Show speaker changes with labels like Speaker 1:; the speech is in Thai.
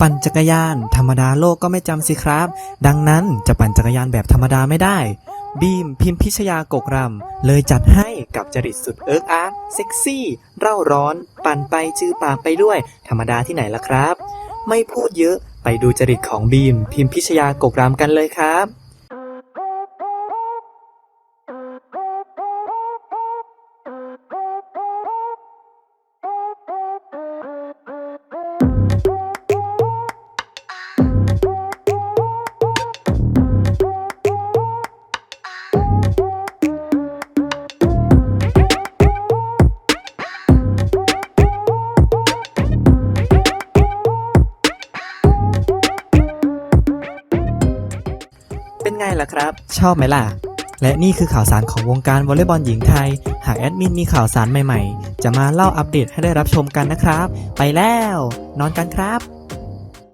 Speaker 1: ปั่นจักรยาน ธรรมดาโลกก็ไม่จำสิครับ ดังนั้นจะปั่นจักรยานแบบธรรมดาไม่ได้ บีมพิมพิชยากกรำ เลยจัดให้กับจริตสุดเอิร์กอาร์กเซ็กซี่ เร่าร้อน ปั่นไปจือปากไปด้วย ธรรมดาที่ไหนล่ะครับ ไม่พูดเยอะไปดูจริตของบีมพิมพิชยากกรำกันเลยครับ เป็นไงล่ะครับ ชอบไหมล่ะ และนี่คือข่าวสารของวงการวอลเลย์บอลหญิงไทย หากแอดมินมีข่าวสารใหม่ๆ จะมาเล่าอัปเดตให้ได้รับชมกันนะครับ ไปแล้ว นอนกันครับ